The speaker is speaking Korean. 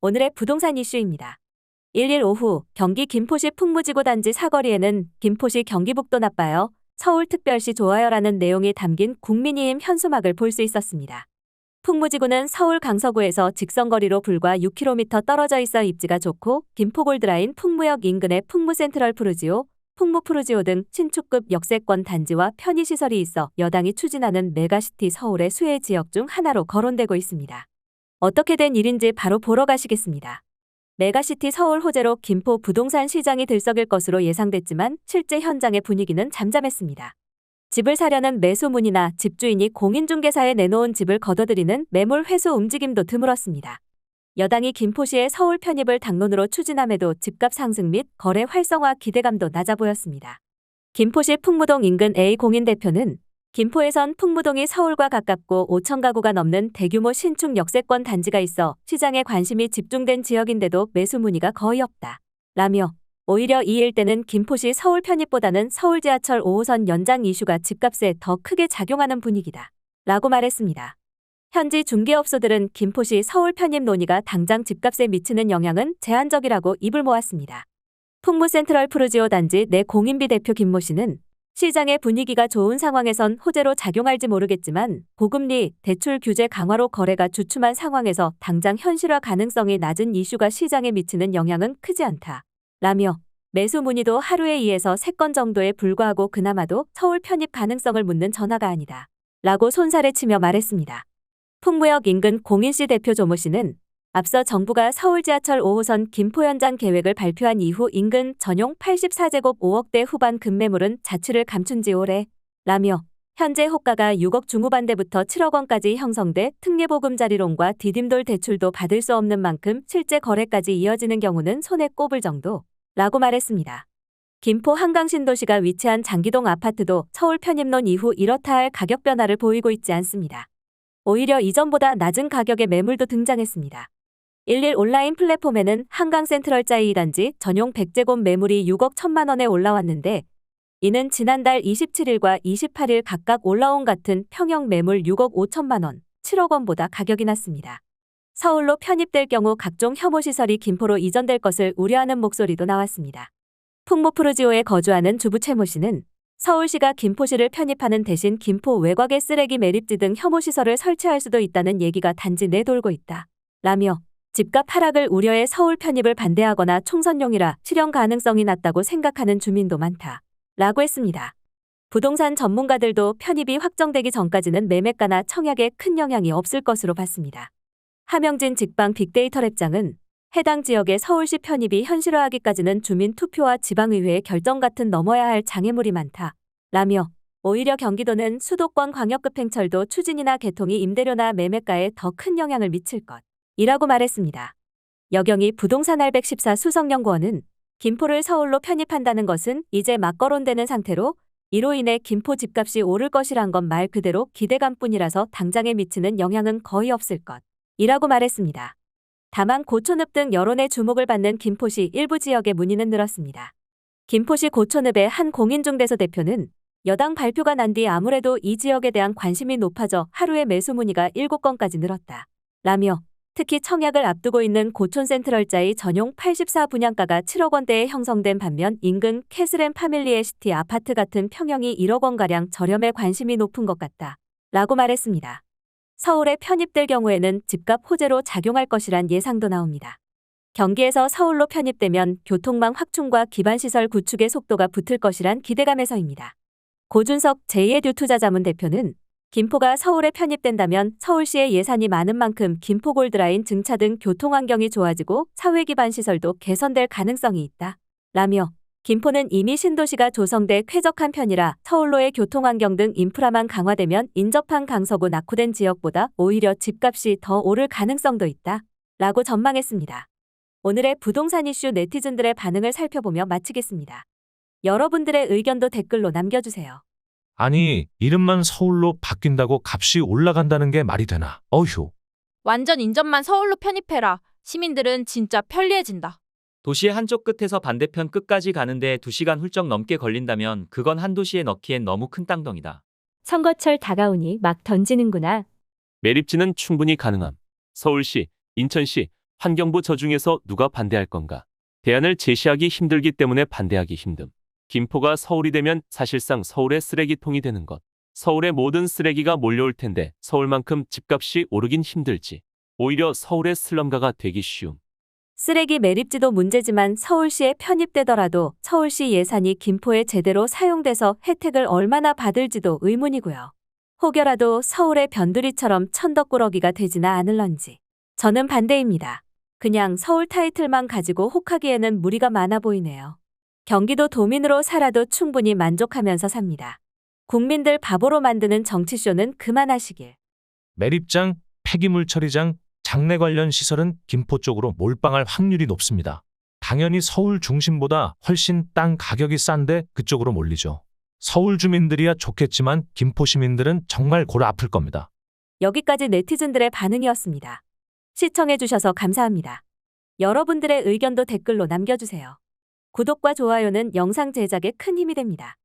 오늘의 부동산 이슈입니다. 1일 오후 경기 김포시 풍무지구 단지 사거리에는 김포시 경기북도 나빠요. 서울특별시 좋아요라는 내용이 담긴 국민이임 현수막을 볼 수 있었습니다. 풍무지구는 서울 강서구에서 직선거리로 불과 6km 떨어져 있어 입지가 좋고 김포골드라인 풍무역 인근에 풍무센트럴 푸르지오, 풍무푸르지오 등 신축급 역세권 단지와 편의시설이 있어 여당이 추진하는 메가시티 서울의 수혜 지역 중 하나로 거론되고 있습니다. 어떻게 된 일인지 바로 보러 가시겠습니다. 메가시티 서울 호재로 김포 부동산 시장이 들썩일 것으로 예상됐지만 실제 현장의 분위기는 잠잠했습니다. 집을 사려는 매수 문의나 집주인이 공인중개사에 내놓은 집을 거둬들이는 매물 회수 움직임도 드물었습니다. 여당이 김포시의 서울 편입을 당론으로 추진함에도 집값 상승 및 거래 활성화 기대감도 낮아 보였습니다. 김포시 풍무동 인근 A 공인 대표는 김포에선 풍무동이 서울과 가깝고 5천 가구가 넘는 대규모 신축 역세권 단지가 있어 시장에 관심이 집중된 지역인데도 매수 문의가 거의 없다. 라며 오히려 이 일대는 김포시 서울 편입보다는 서울 지하철 5호선 연장 이슈가 집값에 더 크게 작용하는 분위기다. 라고 말했습니다. 현지 중개업소들은 김포시 서울 편입 논의가 당장 집값에 미치는 영향은 제한적이라고 입을 모았습니다. 풍무 센트럴 푸르지오 단지 내 공인비 대표 김모 씨는 시장의 분위기가 좋은 상황에선 호재로 작용할지 모르겠지만 고금리, 대출 규제 강화로 거래가 주춤한 상황에서 당장 현실화 가능성이 낮은 이슈가 시장에 미치는 영향은 크지 않다. 라며 매수 문의도 하루에 2에서 3건 정도에 불과하고 그나마도 서울 편입 가능성을 묻는 전화가 아니다. 라고 손살에 치며 말했습니다. 풍무역 인근 공인시 대표 조모 씨는 앞서 정부가 서울 지하철 5호선 김포 연장 계획을 발표한 이후 인근 전용 84제곱 5억대 후반 급매물은 자취를 감춘 지 오래 라며 현재 호가가 6억 중후반대부터 7억 원까지 형성돼 특례보금자리론과 디딤돌 대출도 받을 수 없는 만큼 실제 거래까지 이어지는 경우는 손에 꼽을 정도 라고 말했습니다. 김포 한강신도시가 위치한 장기동 아파트도 서울 편입론 이후 이렇다 할 가격 변화를 보이고 있지 않습니다. 오히려 이전보다 낮은 가격의 매물도 등장했습니다. 11 온라인 플랫폼에는 한강 센트럴 자이 2단지 전용 100제곱 매물이 6억 1천만 원에 올라왔는데 이는 지난달 27일과 28일 각각 올라온 같은 평형 매물 6억 5천만 원, 7억 원보다 가격이 낮습니다. 서울로 편입될 경우 각종 혐오 시설이 김포로 이전될 것을 우려하는 목소리도 나왔습니다. 풍무푸르지오에 거주하는 주부 최모 씨는 서울시가 김포시를 편입하는 대신 김포 외곽에 쓰레기 매립지 등 혐오 시설을 설치할 수도 있다는 얘기가 단지 내돌고 있다. 라며 집값 하락을 우려해 서울 편입을 반대하거나 총선용이라 실현 가능성이 낮다고 생각하는 주민도 많다. 라고 했습니다. 부동산 전문가들도 편입이 확정되기 전까지는 매매가나 청약에 큰 영향이 없을 것으로 봤습니다. 하명진 직방 빅데이터 랩장은 해당 지역의 서울시 편입이 현실화하기까지는 주민 투표와 지방의회의 결정 같은 넘어야 할 장애물이 많다. 라며 오히려 경기도는 수도권 광역급행철도 추진이나 개통이 임대료나 매매가에 더 큰 영향을 미칠 것. 이라고 말했습니다. 여경이 부동산 알백14 수석연구원은 김포를 서울로 편입한다는 것은 이제 막 거론되는 상태로 이로 인해 김포 집값이 오를 것이란 건 말 그대로 기대감뿐이라서 당장에 미치는 영향은 거의 없을 것. 이라고 말했습니다. 다만 고촌읍 등 여론의 주목을 받는 김포시 일부 지역의 문의는 늘었습니다. 김포시 고촌읍의 한 공인중개소 대표는 여당 발표가 난 뒤 아무래도 이 지역에 대한 관심이 높아져 하루에 매수 문의가 7건까지 늘었다. 라며 특히 청약을 앞두고 있는 고촌 센트럴자의 전용 84 분양가가 7억 원대에 형성된 반면 인근 캐슬앤 파밀리의 시티 아파트 같은 평형이 1억 원가량 저렴에 관심이 높은 것 같다. 라고 말했습니다. 서울에 편입될 경우에는 집값 호재로 작용할 것이란 예상도 나옵니다. 경기에서 서울로 편입되면 교통망 확충과 기반시설 구축의 속도가 붙을 것이란 기대감에서입니다. 고준석 제2의 듀투자자문 대표는 김포가 서울에 편입된다면 서울시의 예산이 많은 만큼 김포 골드라인 증차 등 교통환경이 좋아지고 사회 기반 시설도 개선될 가능성이 있다. 라며 김포는 이미 신도시가 조성돼 쾌적한 편이라 서울로의 교통환경 등 인프라만 강화되면 인접한 강서구 낙후된 지역보다 오히려 집값이 더 오를 가능성도 있다. 라고 전망했습니다. 오늘의 부동산 이슈 네티즌들의 반응을 살펴보며 마치겠습니다. 여러분들의 의견도 댓글로 남겨주세요. 아니, 이름만 서울로 바뀐다고 값이 올라간다는 게 말이 되나? 어휴. 완전 인접만 서울로 편입해라. 시민들은 진짜 편리해진다. 도시의 한쪽 끝에서 반대편 끝까지 가는데 2시간 훌쩍 넘게 걸린다면 그건 한 도시에 넣기엔 너무 큰 땅덩이다. 선거철 다가오니 막 던지는구나. 매립지는 충분히 가능함. 서울시, 인천시, 환경부 저 중에서 누가 반대할 건가? 대안을 제시하기 힘들기 때문에 반대하기 힘듦. 김포가 서울이 되면 사실상 서울의 쓰레기통이 되는 것. 서울의 모든 쓰레기가 몰려올 텐데 서울만큼 집값이 오르긴 힘들지. 오히려 서울의 슬럼가가 되기 쉬움. 쓰레기 매립지도 문제지만 서울시에 편입되더라도 서울시 예산이 김포에 제대로 사용돼서 혜택을 얼마나 받을지도 의문이고요. 혹여라도 서울의 변두리처럼 천덕꾸러기가 되지나 않을런지. 저는 반대입니다. 그냥 서울 타이틀만 가지고 혹하기에는 무리가 많아 보이네요. 경기도 도민으로 살아도 충분히 만족하면서 삽니다. 국민들 바보로 만드는 정치쇼는 그만하시길. 매립장, 폐기물 처리장, 장내 관련 시설은 김포 쪽으로 몰빵할 확률이 높습니다. 당연히 서울 중심보다 훨씬 땅 가격이 싼데 그쪽으로 몰리죠. 서울 주민들이야 좋겠지만 김포 시민들은 정말 골 아플 겁니다. 여기까지 네티즌들의 반응이었습니다. 시청해주셔서 감사합니다. 여러분들의 의견도 댓글로 남겨주세요. 구독과 좋아요는 영상 제작에 큰 힘이 됩니다.